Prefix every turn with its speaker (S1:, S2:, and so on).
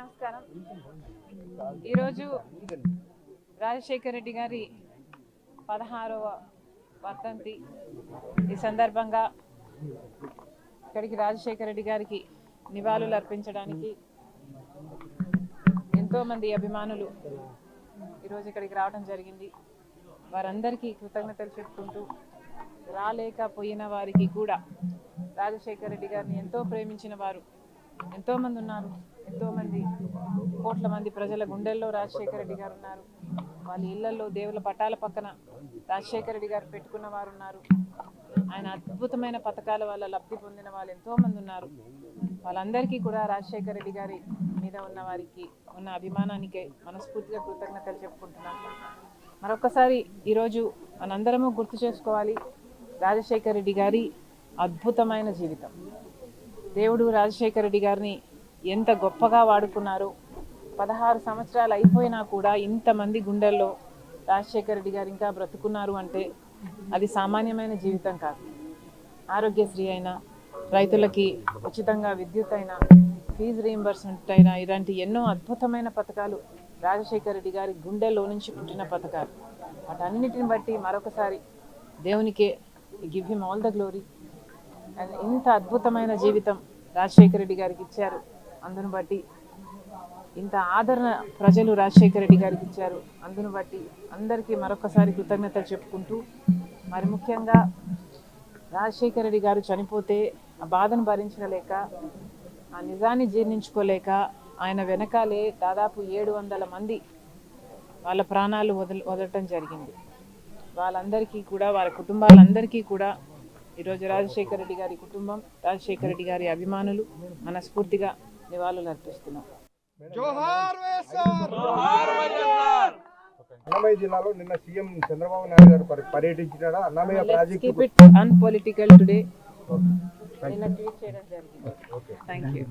S1: నమస్కారం. ఈరోజు రాజశేఖర రెడ్డి గారి పదహారవ వర్ధంతి. ఈ సందర్భంగా ఇక్కడికి రాజశేఖర రెడ్డి గారికి నివాళులు అర్పించడానికి ఎంతోమంది అభిమానులు ఈరోజు ఇక్కడికి రావడం జరిగింది. వారందరికీ కృతజ్ఞతలు చెప్పుకుంటూ రాలేకపోయిన వారికి కూడా రాజశేఖర రెడ్డి గారిని ఎంతో ప్రేమించిన వారు ఎంతోమంది ఉన్నారు ఎంతోమంది కోట్ల మంది ప్రజల గుండెల్లో రాజశేఖర రెడ్డి గారు ఉన్నారు. వాళ్ళ ఇళ్ళలో దేవుల పటాల పక్కన రాజశేఖర రెడ్డి గారు పెట్టుకున్న వారు ఉన్నారు. ఆయన అద్భుతమైన పథకాల వల్ల లబ్ధి పొందిన వాళ్ళు ఎంతోమంది ఉన్నారు. వాళ్ళందరికీ కూడా రాజశేఖర రెడ్డి గారి మీద ఉన్న వారికి ఉన్న అభిమానానికే మనస్ఫూర్తిగా కృతజ్ఞతలు చెప్పుకుంటున్నాను. మరొకసారి ఈరోజు మనందరము గుర్తు చేసుకోవాలి రాజశేఖర రెడ్డి గారి అద్భుతమైన జీవితం. దేవుడు రాజశేఖర రెడ్డి గారిని ఎంత గొప్పగా వాడుకున్నారు పదహారు సంవత్సరాలు అయిపోయినా కూడా ఇంతమంది గుండెల్లో రాజశేఖర రెడ్డి గారు ఇంకా బ్రతుకున్నారు అంటే అది సామాన్యమైన జీవితం కాదు. ఆరోగ్యశ్రీ అయినా రైతులకి ఉచితంగా విద్యుత్ అయినా ఫీజు రీయింబర్స్మెంట్ అయినా ఇలాంటి ఎన్నో అద్భుతమైన పథకాలు రాజశేఖర రెడ్డి గారి గుండెల్లో నుంచి పుట్టిన పథకాలు. వాటన్నిటిని బట్టి మరొకసారి దేవునికే give him all the glory. ఇంత అద్భుతమైన జీవితం రాజశేఖర రెడ్డి గారికి ఇచ్చారు. అందును బట్టి ఇంత ఆదరణ ప్రజలు రాజశేఖర రెడ్డి గారికి ఇచ్చారు. అందును బట్టి అందరికీ మరొకసారి కృతజ్ఞతలు చెప్పుకుంటూ మరి ముఖ్యంగా రాజశేఖర రెడ్డి గారు చనిపోతే ఆ బాధను భరించలేక ఆ నిజాన్ని జీర్ణించుకోలేక ఆయన వెనకాలే దాదాపు ఏడు వందల మంది వాళ్ళ ప్రాణాలు వదల వదలటం జరిగింది. వాళ్ళందరికీ కూడా వాళ్ళ కుటుంబాలందరికీ కూడా ఈరోజు రాజశేఖర రెడ్డి గారి కుటుంబం రాజశేఖర రెడ్డి గారి అభిమానులు మనస్ఫూర్తిగా నివాళులు అర్పిస్తున్నాం.
S2: అన్నమయ్య జిల్లాలో నిన్న సీఎం చంద్రబాబు నాయుడు గారు పర్య- పర్యటించినాడా? Annamayya project
S1: keep it unpolitical today నిన్న ట్వీట్ చేయడం జరిగింది. Thank you